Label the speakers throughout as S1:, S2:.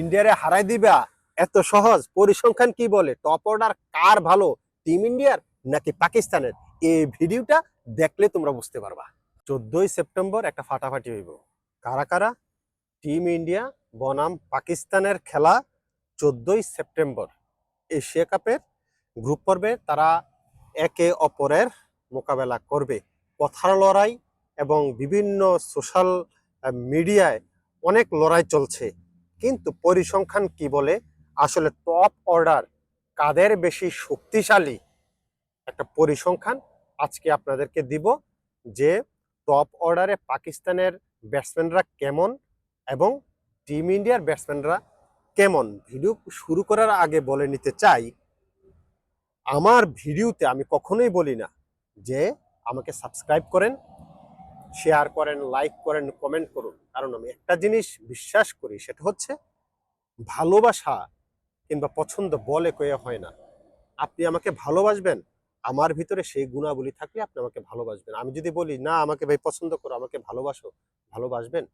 S1: ইন্ডিয়ারে হারাই দিবা? এত সহজ। পরিসংখ্যান কি বলে? টপ অর্ডার কার ভালো? টিম ইন্ডিয়ার নাকি পাকিস্তানের? এই ভিডিওটা দেখলে তোমরা বুঝতে পারবা। চোদ্দই সেপ্টেম্বর একটা ফাটাফাটি হইব। কারা কারা? টিম ইন্ডিয়া বনাম, পাকিস্তানের খেলা চোদ্দই সেপ্টেম্বর। এশিয়া কাপের গ্রুপ পর্বে তারা একে অপরের মোকাবেলা করবে। কথার লড়াই এবং বিভিন্ন সোশ্যাল মিডিয়ায় অনেক লড়াই চলছে। কিন্তু পরিসংখ্যান কি বলে? আসলে টপ অর্ডার কাদের বেশি শক্তিশালী? একটা পরিসংখ্যান আজকে আপনাদেরকে দিব যে টপ অর্ডারে পাকিস্তানের ব্যাটসম্যানরা কেমন এবং টিম ইন্ডিয়ার ব্যাটসম্যানরা কেমন? ভিডিও শুরু করার আগে বলে নিতে চাই, আমার ভিডিওতে আমি কখনোই বলি না যে আমাকে সাবস্ক্রাইব করেন শেয়ার করেন লাইক করেন কমেন্ট করুন। কারণ আমি একটা জিনিস বিশ্বাস করি, সেটা হচ্ছে ভালোবাসা কিংবা পছন্দ বলে কয়ে হয় না। আপনি আমাকে ভালোবাসবেন, আমার ভিতরে সেই গুণাবলী থাকলে আপনি আমাকে ভালোবাসবেন। আমি যদি বলি, না, আমাকে ভাই পছন্দ করো, আমাকে ভালোবাসো, ভালোবাসবেন?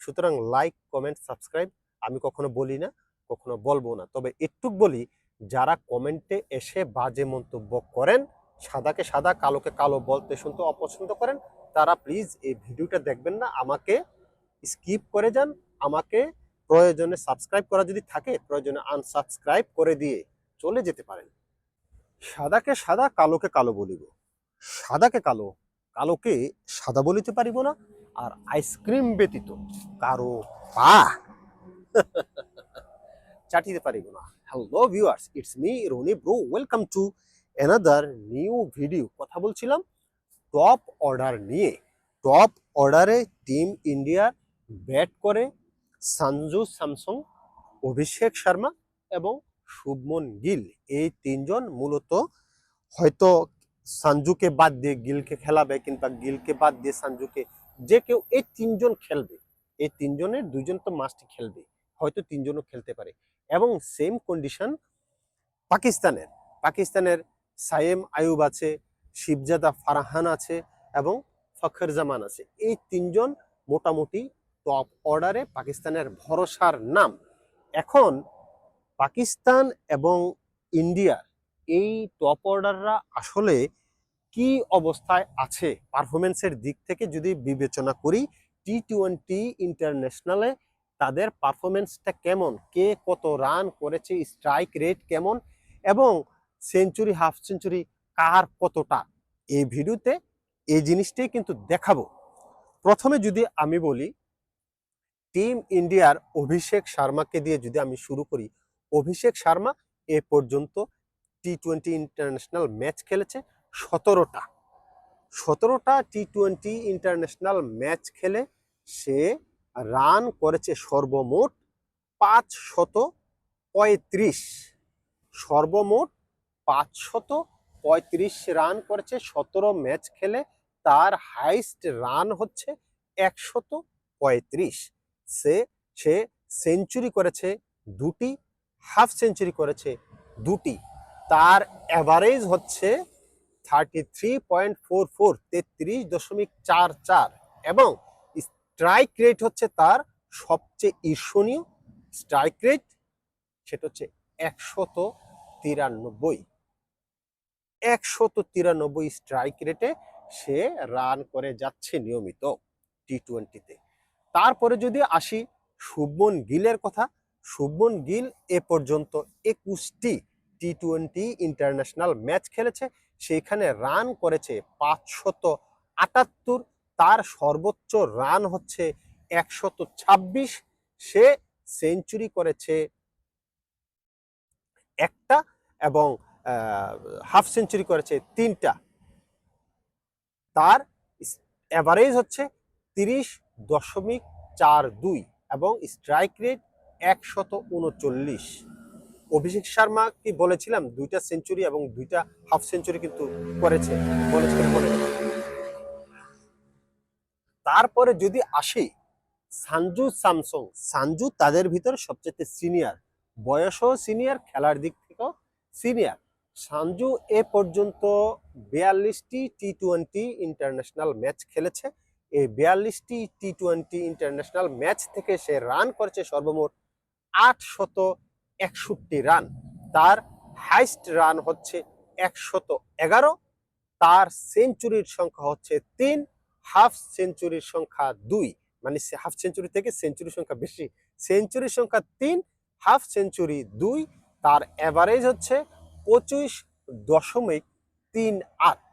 S1: সুতরাং লাইক কমেন্ট সাবস্ক্রাইব আমি কখনো বলি না, কখনো বলব না। তবে একটুক বলি, যারা কমেন্টে এসে বাজে মন্তব্য করেন, সাদাকে সাদা, কালোকে কালো বলতে শুনতে অপছন্দ করেন তারা প্লিজ এই ভিডিওটা দেখবেন না, আমাকে স্কিপ করে যান, আমাকে প্রয়োজনে সাবস্ক্রাইব করা যদি থাকে, প্রয়োজনে আনসাবস্ক্রাইব করে দিয়ে চলে যেতে পারেন। সাদাকে সাদা, কালোকে কালো বলিব। সাদাকে কালো, কালোকে সাদা বলিতে পারিব না, আর আইসক্রিম ব্যতীত কারও পা চাটিতে পারিব না। Hello viewers it's me Roni bro welcome to another new video কথা বলছিলাম টপ অর্ডার নিয়ে টপ অর্ডারে টিম ইন্ডিয়া ব্যাট করে সঞ্জু স্যামসং, অভিষেক শর্মা এবং শুভমন গিল। এই তিনজন মূলত হয়তো সঞ্জুকে বাদ দিয়ে গিলকে খেলাবে কিংবা গিলকে বাদ দিয়ে সঞ্জুকে যে কেউ এই তিনজন খেলবে, এই তিনজনের দুইজন তো মাস্ট খেলবে, হয়তো তিনজনও খেলতে পারে। এবং সেম কন্ডিশন পাকিস্তানের পাকিস্তানের সায়েম আয়ুব আছে শিবজাদা ফারাহান আছে এবং ফখর জামান আছে। এই তিনজন মোটামুটি টপ অর্ডারে পাকিস্তানের ভরসার নাম। এখন পাকিস্তান এবং ইন্ডিয়ার এই টপ অর্ডাররা আসলে কি অবস্থায় আছে পারফরমেন্সের দিক থেকে যদি বিবেচনা করি টি টোয়েন্টি ইন্টারন্যাশনালে তাদের পারফরমেন্সটা কেমন? কে কত রান করেছে? স্ট্রাইক রেট কেমন? এবং সেঞ্চুরি হাফ সেঞ্চুরি কার কতটা? এই ভিডিওতে এই জিনিসটাই কিন্তু দেখাবো। প্রথমে যদি আমি বলি, টিম ইন্ডিয়ার অভিষেক শর্মাকে দিয়ে যদি আমি শুরু করি, অভিষেক শর্মা এ পর্যন্ত টি টোয়েন্টি ইন্টারন্যাশনাল ম্যাচ খেলেছে সতেরোটা। সতেরোটা টি টোয়েন্টি ইন্টারন্যাশনাল ম্যাচ খেলে সে রান করেছে সর্বমোট পাঁচ শত পঁয়ত্রিশ। সর্বমোট পাঁচশত পঁয়ত্রিশ রান করেছে, সতেরো ম্যাচ খেলে তার হাইস্ট রান হচ্ছে একশত পঁয়ত্রিশ। সে সে সেঞ্চুরি করেছে দুটি, হাফ সেঞ্চুরি করেছে দুটি। তার অ্যাভারেজ হচ্ছে thirty three point four four, তেত্রিশ দশমিক চার চার এবং স্ট্রাইক রেট হচ্ছে তার সবচেয়ে ঈর্ষণীয় স্ট্রাইক রেট, সেটা হচ্ছে একশত তিরানব্বই। একশত তিরানব্বই স্ট্রাইক রেটে সে রান করে যাচ্ছে নিয়মিত টি টোয়েন্টিতে তারপরে যদি আসি শুভমন গিলের কথা, শুভমন গিল এ পর্যন্ত একুশটি টি টোয়েন্টি ইন্টারন্যাশনাল ম্যাচ খেলেছে, সেখানে রান করেছে পাঁচশত আটাত্তর, তার সর্বোচ্চ রান হচ্ছে একশত ছাব্বিশ, সে সেঞ্চুরি করেছে একটা এবং হাফ সেঞ্চুরি করেছে তিনটা। তার অ্যাভারেজ হচ্ছে তিরিশ দশমিক চার দুই এবং স্ট্রাইক রেট একশত উনচল্লিশ। অভিষেক শর্মা কি বলেছিলাম? দুইটা সেঞ্চুরি এবং দুইটা হাফ সেঞ্চুরি কিন্তু করেছে বলে তারপরে যদি আসি সানজু স্যামসং। সানজু তাদের ভিতরে সবচেয়ে সিনিয়র বয়সও সিনিয়র খেলার দিক থেকেও সিনিয়র সানজু এ পর্যন্ত বিয়াল্লিশটি টি টোয়েন্টি ইন্টারন্যাশনাল ম্যাচ খেলেছে। এই বিয়াল্লিশটি টি টোয়েন্টি ইন্টারন্যাশনাল ম্যাচ থেকে সে রান করেছে সর্বমোট আটশত একষট্টি রান তার হাইস্ট রান হচ্ছে একশত এগারো। তার সেঞ্চুরির সংখ্যা হচ্ছে তিন হাফ সেঞ্চুরির সংখ্যা দুই। মানে হাফ সেঞ্চুরি থেকে সেঞ্চুরির সংখ্যা বেশি। সেঞ্চুরির সংখ্যা তিন হাফ সেঞ্চুরি দুই। তার অ্যাভারেজ হচ্ছে পঁচিশ দশমিক তিন আট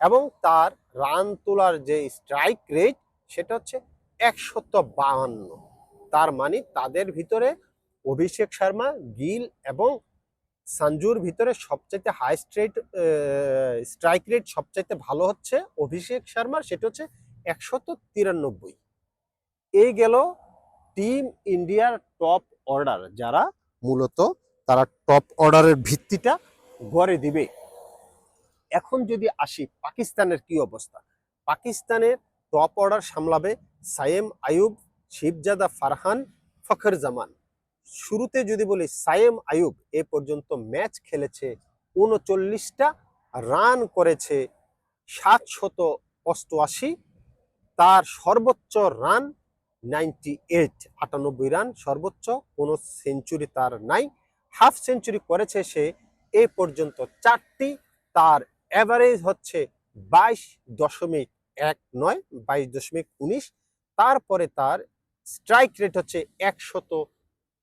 S1: এবং তার রান তোলার যে স্ট্রাইক রেট সেটা হচ্ছে একশত বাহান্ন। তার মানে তাদের ভিতরে অভিষেক শর্মা, গিল এবং সঞ্জুর ভিতরে সবচাইতে হাইস্ট রেট স্ট্রাইক রেট সবচাইতে ভালো হচ্ছে অভিষেক শর্মার, সেটা হচ্ছে একশত তিরানব্বই। এই গেল টিম ইন্ডিয়ার টপ অর্ডার যারা মূলত তারা টপ অর্ডারের ভিত্তিটা গড়ে দিবে। এখন যদি আসি পাকিস্তানের কি অবস্থা? পাকিস্তানের টপ অর্ডার সামলাবে সায়েম আয়ুব শিবজাদা ফারহান, ফখর জামান। শুরুতে যদি বলি সায়েম আয়ুব এ পর্যন্ত ম্যাচ খেলেছে উনচল্লিশটা রান করেছে সাতশত অষ্টআশি। তার সর্বোচ্চ রান নাইনটি এইট আটানব্বই রান সর্বোচ্চ কোনো সেঞ্চুরি তার নাই। হাফ সেঞ্চুরি করেছে সে, এ পর্যন্ত চারটি, তার অ্যাভারেজ হচ্ছে বাইশ দশমিক এক নয়, বাইশ দশমিক উনিশ, তারপরে তার স্ট্রাইক রেট হচ্ছে একশত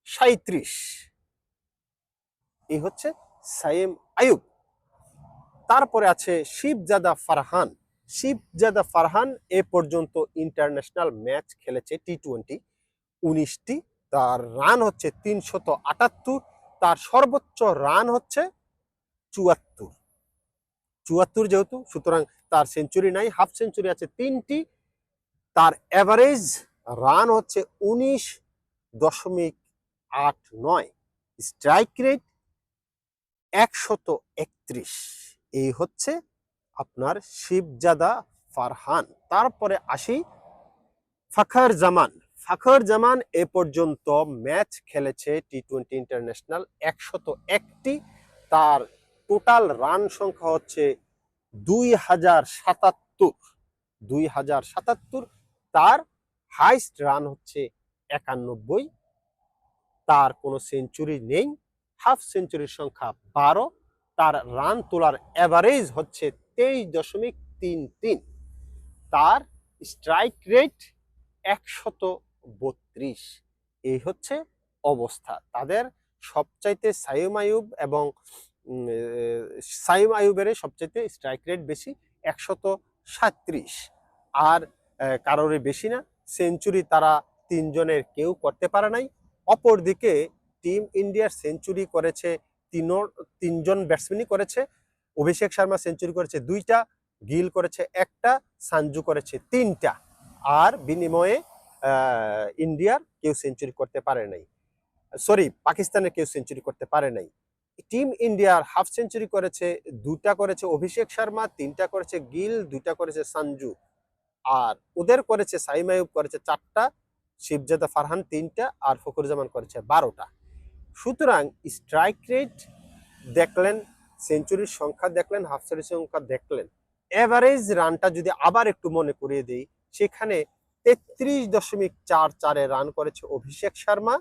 S1: সাঁত্রিশ এই হচ্ছে সাইম আয়ুব তারপরে আছে শিবজাদা ফারহান। শিবজাদা ফারহান এ পর্যন্ত ইন্টারন্যাশনাল ম্যাচ খেলেছে টি টোয়েন্টি উনিশটি, তার রান হচ্ছে তিনশত আটাত্তর তার সর্বোচ্চ রান হচ্ছে চুয়াত্তর। চুয়াত্তর যেহেতু, সুতরাং তার সেঞ্চুরি নাই, হাফ সেঞ্চুরি আছে তিনটি। তার অ্যাভারেজ রান হচ্ছে উনিশ দশমিক আট নয়। স্ট্রাইক রেট একশত একত্রিশ। এই হচ্ছে আপনার শিবজাদা ফারহান। তারপরে আসি ফাখর জামান। ফাখর জামান এ পর্যন্ত ম্যাচ খেলেছে টি টোয়েন্টি ইন্টারন্যাশনাল একশত একটি। তার টোটাল রান সংখ্যা হচ্ছে দুই হাজার সাতাত্তর। দুই হাজার সাতাত্তর। তার হাইস্ট রান হচ্ছে একানব্বই। তার কোনো সেঞ্চুরি নেই। হাফ সেঞ্চুরির সংখ্যা বারো। তার রান তোলার অ্যাভারেজ হচ্ছে তেইশ দশমিক তিন তিন। তার স্ট্রাইক রেট একশত বত্রিশ। এই হচ্ছে অবস্থা। তাদের সবচাইতে সাইম আয়ুব এবং সাইম আয়ুবের সবচাইতে স্ট্রাইক রেট বেশি একশত সাঁত্রিশ। আর কারোরই বেশি না। সেঞ্চুরি তারা তিনজনের কেউ করতে পারে নাই। অপরদিকে টিম ইন্ডিয়ার সেঞ্চুরি করেছে তিনোর, তিনজন ব্যাটসম্যানই করেছে। অভিষেক শর্মা সেঞ্চুরি করেছে দুইটা, গিল করেছে একটা সানজু করেছে তিনটা। আর বিনিময়ে ইন্ডিয়ার কেউ সেঞ্চুরি করতে পারে নাই। সরি, পাকিস্তানের কেউ সেঞ্চুরি করতে পারে নাই। টিম ইন্ডিয়ার হাফ সেঞ্চুরি করেছে, দুটা করেছে অভিষেক শর্মা, তিনটা করেছে গিল দুইটা করেছে সঞ্জু। আর ওদের করেছে সাইম আয়ুব করেছে চারটা, শিবজাদা ফারহান তিনটা, আর ফখরুজ্জামান করেছে বারোটা। সুতরাং স্ট্রাইক রেট দেখলেন, সেঞ্চুরির সংখ্যা দেখলেন, হাফ সেঞ্চুরির সংখ্যা দেখলেন। এভারেজ রানটা যদি আবার একটু মনে করিয়ে দিই, সেখানে তেত্রিশ দশমিক চার চারে রান করেছে অভিষেক শর্মা।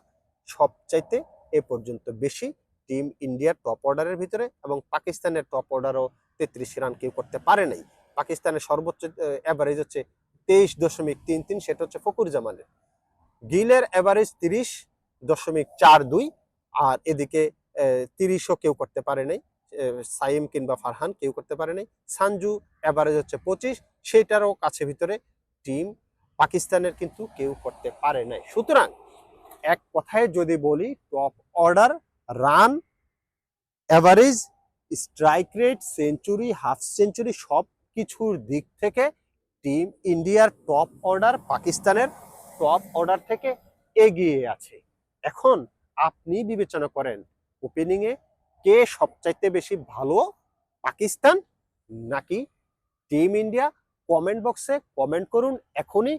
S1: সবচাইতে এ পর্যন্ত বেশি টিম ইন্ডিয়ার টপ অর্ডারের ভিতরে এবং পাকিস্তানের টপ অর্ডারও তেত্রিশ রান কেউ করতে পারে নাই। পাকিস্তানের সর্বোচ্চ অ্যাভারেজ হচ্ছে তেইশ দশমিক তিন তিন, সেটা হচ্ছে ফকুর জামানের গিলের অ্যাভারেজ তিরিশ দশমিক চার দুই, আর এদিকে তিরিশও কেউ করতে পারে নাই। সাইম কিংবা ফারহান কেউ করতে পারে নাই। সানজু অ্যাভারেজ হচ্ছে পঁচিশ, সেটারও কাছে ভিতরে টিম পাকিস্তানের কিন্তু কেউ করতে পারে নাই। সুতরাং এক কথায় যদি বলি top order run average strike rate century half century সব কিছুর দিক থেকে টিম ইন্ডিয়ার টপ অর্ডার পাকিস্তানের টপ অর্ডার থেকে এগিয়ে আছে। এখন আপনি বিবেচনা করেন ওপেনিংয়ে কে সবচাইতে বেশি ভালো, পাকিস্তান নাকি টিম ইন্ডিয়া কমেন্ট বক্সে কমেন্ট করুন এখনই